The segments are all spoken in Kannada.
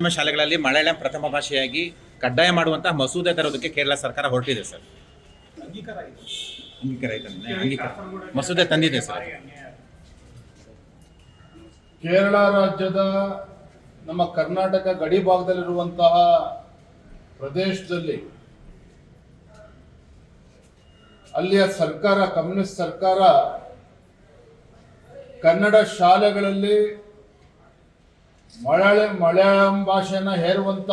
ನಮ್ಮ ಶಾಲೆಗಳಲ್ಲಿ ಮಲಯಾಳಂ ಪ್ರಥಮ ಭಾಷೆಯಾಗಿ ಕಡ್ಡಾಯ ಮಾಡುವಂತಹ ಮಸೂದೆ ತರೋದಕ್ಕೆ ಕೇರಳ ಸರ್ಕಾರ ಹೊರಟಿದೆ ಸರ್. ಮಸೂದೆ ತಂದಿದೆ ಸರ್. ಕೇರಳ ರಾಜ್ಯದ ನಮ್ಮ ಕರ್ನಾಟಕ ಗಡಿ ಭಾಗದಲ್ಲಿರುವಂತಹ ಪ್ರದೇಶದಲ್ಲಿ ಅಲ್ಲಿಯ ಸರ್ಕಾರ, ಕಮ್ಯುನಿಸ್ಟ್ ಸರ್ಕಾರ ಕನ್ನಡ ಶಾಲೆಗಳಲ್ಲಿ ಮಲಯಾಳಿ ಮಲಯಾಳಂ ಭಾಷೆಯನ್ನು ಹೇರುವಂಥ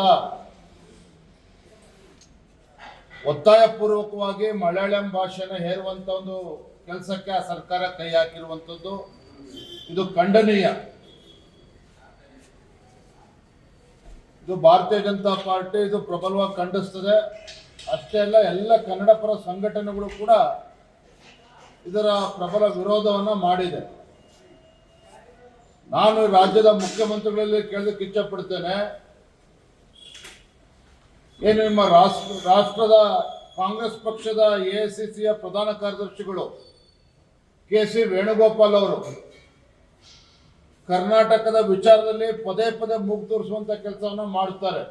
ಒತ್ತಾಯಪೂರ್ವಕವಾಗಿ ಮಲಯಾಳಂ ಭಾಷೆಯನ್ನು ಹೇರುವಂಥ ಒಂದು ಕೆಲಸಕ್ಕೆ ಆ ಸರ್ಕಾರ ಕೈ ಹಾಕಿರುವಂಥದ್ದು ಇದು ಖಂಡನೀಯ. ಇದು ಭಾರತೀಯ ಜನತಾ ಪಾರ್ಟಿ ಇದು ಪ್ರಬಲವಾಗಿ ಖಂಡಿಸ್ತದೆ. ಅಷ್ಟೇ ಅಲ್ಲ, ಎಲ್ಲ ಕನ್ನಡ ಪರ ಸಂಘಟನೆಗಳು ಕೂಡ ಇದರ ಪ್ರಬಲ ವಿರೋಧವನ್ನು ಮಾಡಿದೆ. ನಾನು ರಾಜ್ಯದ ಮುಖ್ಯಮಂತ್ರಿಗಳಲ್ಲಿ ಕೇಳಲಿಕ್ಕೆ ಇಚ್ಛಪಡ್ತೇನೆ. ಏನು ನಿಮ್ಮ ರಾಷ್ಟ್ರ, ರಾಷ್ಟ್ರದ ಕಾಂಗ್ರೆಸ್ ಪಕ್ಷದ ಎ ಸಿ ಸಿಯ ಪ್ರಧಾನ ಕಾರ್ಯದರ್ಶಿಗಳು ಕೆ ಸಿ ವೇಣುಗೋಪಾಲ್ ಅವರು ಕರ್ನಾಟಕದ ವಿಚಾರದಲ್ಲಿ ಪದೇ ಪದೇ ಮೂಗು ತೋರಿಸುವಂತ ಕೆಲಸವನ್ನು ಮಾಡುತ್ತಾರೆ.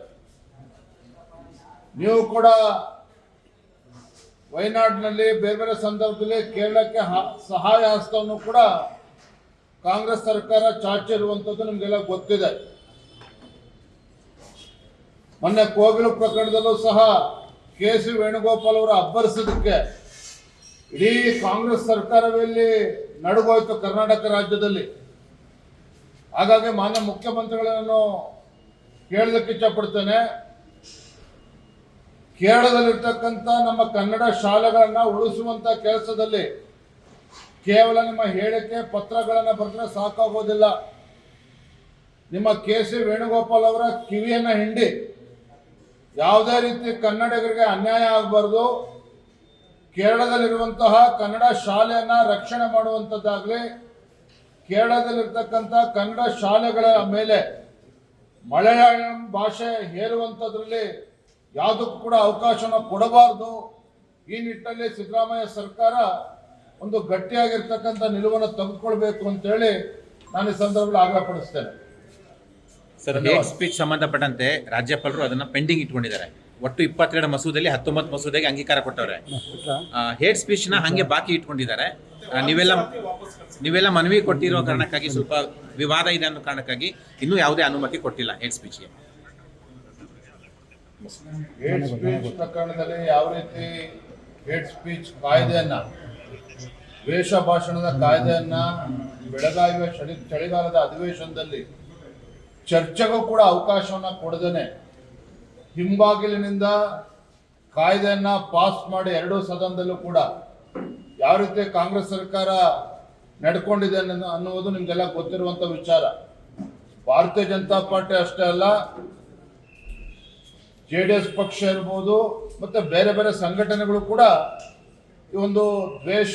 ನೀವು ಕೂಡ ವಯನಾಡಿನಲ್ಲಿ ಬೇರೆ ಬೇರೆ ಸಂದರ್ಭದಲ್ಲಿ ಕೇರಳಕ್ಕೆ ಸಹಾಯ ಹಸ್ತವನ್ನು ಕೂಡ ಕಾಂಗ್ರೆಸ್ ಸರ್ಕಾರ ಚಾಚಿರುವಂಥದ್ದು ನಿಮಗೆಲ್ಲ ಗೊತ್ತಿದೆ. ಮೊನ್ನೆ ಕೋಗಿಲು ಪ್ರಕರಣದಲ್ಲೂ ಸಹ ಕೆ ಸಿ ವೇಣುಗೋಪಾಲ್ ಅವರು ಅಬ್ಬರಿಸಿದ್ದಕ್ಕೆ ಇಡೀ ಕಾಂಗ್ರೆಸ್ ಸರ್ಕಾರದಲ್ಲಿ ನಡುಗೋಯ್ತು ಕರ್ನಾಟಕ ರಾಜ್ಯದಲ್ಲಿ. ಹಾಗಾಗಿ ಮಾನ್ಯ ಮುಖ್ಯಮಂತ್ರಿಗಳನ್ನು ಕೇಳಲಿಕ್ಕೆ ಇಷ್ಟಪಡ್ತೇನೆ ಕೇರಳದಲ್ಲಿರ್ತಕ್ಕಂಥ ನಮ್ಮ ಕನ್ನಡ ಶಾಲೆಗಳನ್ನು ಉಳಿಸುವಂತ ಕೆಲಸದಲ್ಲಿ ಕೇವಲ ನಿಮ್ಮ ಹೇಳಿಕೆ ಪತ್ರಗಳನ್ನು ಬರೆದ್ರೆ ಸಾಕಾಗೋದಿಲ್ಲ. ನಿಮ್ಮ ಕೆ ಸಿ ವೇಣುಗೋಪಾಲ್ ಅವರ ಕಿವಿಯನ್ನ ಹಿಂಡಿ. ಯಾವುದೇ ರೀತಿ ಕನ್ನಡಿಗರಿಗೆ ಅನ್ಯಾಯ ಆಗಬಾರ್ದು. ಕೇರಳದಲ್ಲಿರುವಂತಹ ಕನ್ನಡ ಶಾಲೆಯನ್ನು ರಕ್ಷಣೆ ಮಾಡುವಂಥದ್ದಾಗಲಿ, ಕೇರಳದಲ್ಲಿರ್ತಕ್ಕಂಥ ಕನ್ನಡ ಶಾಲೆಗಳ ಮೇಲೆ ಮಲಯಾಳಂ ಭಾಷೆ ಹೇರುವಂಥದ್ರಲ್ಲಿ ಯಾವುದಕ್ಕೂ ಕೂಡ ಅವಕಾಶನ ಕೊಡಬಾರ್ದು. ಈ ನಿಟ್ಟಿನಲ್ಲಿ ಸಿದ್ದರಾಮಯ್ಯ ಸರ್ಕಾರ ಒಂದು ಗಟ್ಟಿಯಾಗಿರ್ತಕ್ಕಂಥ ನಿಲುವನ್ನು ತೆಗೆದುಕೊಳ್ಬೇಕು ಅಂತೇಳಿ ನಾನು ಈ ಸಂದರ್ಭದಲ್ಲಿ ಆಗ್ರಹಪಡಿಸ್ತೇನೆ ಸರ್ ಹೇಟ್ ಸ್ಪೀಚ್ ಸಂಬಂಧಪಟ್ಟಂತೆ ರಾಜ್ಯಪಾಲರು ಅದನ್ನ ಪೆಂಡಿಂಗ್ ಇಟ್ಕೊಂಡಿದ್ದಾರೆ. ಒಟ್ಟು ಇಪ್ಪತ್ತೆರಡು ಮಸೂದೆಯಲ್ಲಿ ಹತ್ತೊಂಬತ್ತು ಮಸೂದೆಗೆ ಅಂಗೀಕಾರ ಕೊಟ್ಟವ್ರೆ. ಹೇಟ್ ಸ್ಪೀಚ್ನ ಹಂಗೆ ಬಾಕಿ ಇಟ್ಕೊಂಡಿದ್ದಾರೆ. ನೀವೆಲ್ಲ ನೀವೆಲ್ಲ ಮನವಿ ಕೊಟ್ಟಿರೋ ಕಾರಣಕ್ಕಾಗಿ ಸ್ವಲ್ಪ ವಿವಾದ ಇದೆ ಅನ್ನೋ ಕಾರಣಕ್ಕಾಗಿ ಇನ್ನೂ ಯಾವುದೇ ಅನುಮತಿ ಕೊಟ್ಟಿಲ್ಲ ಹೇಟ್ ಸ್ಪೀಚ್ಗೆ ಹೇಟ್ ಸ್ಪೀಚ್ ಪ್ರಕರಣದಲ್ಲಿ ಯಾವ ರೀತಿ ಹೇಟ್ ಸ್ಪೀಚ್ ಕಾಯ್ದೆಯನ್ನ ವೇಷ ಭಾಷಣದ ಕಾಯ್ದೆಯನ್ನ ಬೆಳಗಾವಿಯ ಚಳಿ ಚಳಿಗಾಲದ ಅಧಿವೇಶನದಲ್ಲಿ ಚರ್ಚೆಗೂ ಕೂಡ ಅವಕಾಶವನ್ನ ಕೊಡದೇನೆ. ಹಿಂಬಾಗಿಲಿನಿಂದ ಕಾಯ್ದೆಯನ್ನ ಪಾಸ್ ಮಾಡಿ ಎರಡೂ ಸದನದಲ್ಲೂ ಕೂಡ ಯಾವ ರೀತಿ ಕಾಂಗ್ರೆಸ್ ಸರ್ಕಾರ ನಡ್ಕೊಂಡಿದೆ ಅನ್ನೋ- ಅನ್ನುವುದು ನಿಮ್ಗೆಲ್ಲ ಗೊತ್ತಿರುವಂತ ವಿಚಾರ. ಭಾರತೀಯ ಜನತಾ ಪಾರ್ಟಿ ಅಷ್ಟೇ ಅಲ್ಲ, ಜೆ ಡಿ ಎಸ್ ಪಕ್ಷ ಇರ್ಬೋದು, ಮತ್ತೆ ಬೇರೆ ಬೇರೆ ಸಂಘಟನೆಗಳು ಕೂಡ ಈ ಒಂದು ದ್ವೇಷ,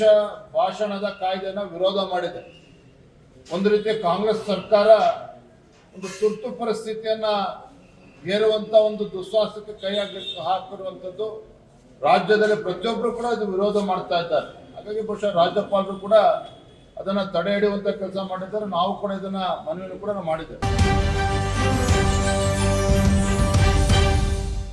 ಭಾಷಣದ ಕಾಯ್ದೆನ ವಿರೋಧ ಮಾಡಿದೆ. ಒಂದು ರೀತಿ ಕಾಂಗ್ರೆಸ್ ಸರ್ಕಾರ ಒಂದು ತುರ್ತು ಪರಿಸ್ಥಿತಿಯನ್ನ ಹೇರುವಂತ ಒಂದು ದುಸ್ಸಾಹಸಕ್ಕೆ ಕೈ ಹಾಕಿರುವಂಥದ್ದು ರಾಜ್ಯದಲ್ಲಿ ಪ್ರತಿಯೊಬ್ಬರು ಕೂಡ ಇದು ವಿರೋಧ ಮಾಡ್ತಾ ಇದ್ದಾರೆ. ಹಾಗಾಗಿ ಬಹುಶಃ ರಾಜ್ಯಪಾಲರು ಕೂಡ ಅದನ್ನ ತಡೆ ಹಿಡಿಯುವಂತ ಕೆಲಸ ಮಾಡಿದ್ದಾರೆ. ನಾವು ಕೂಡ ಇದನ್ನ ಮನವಿಯನ್ನು ಕೂಡ ಮಾಡಿದ್ದೇವೆ.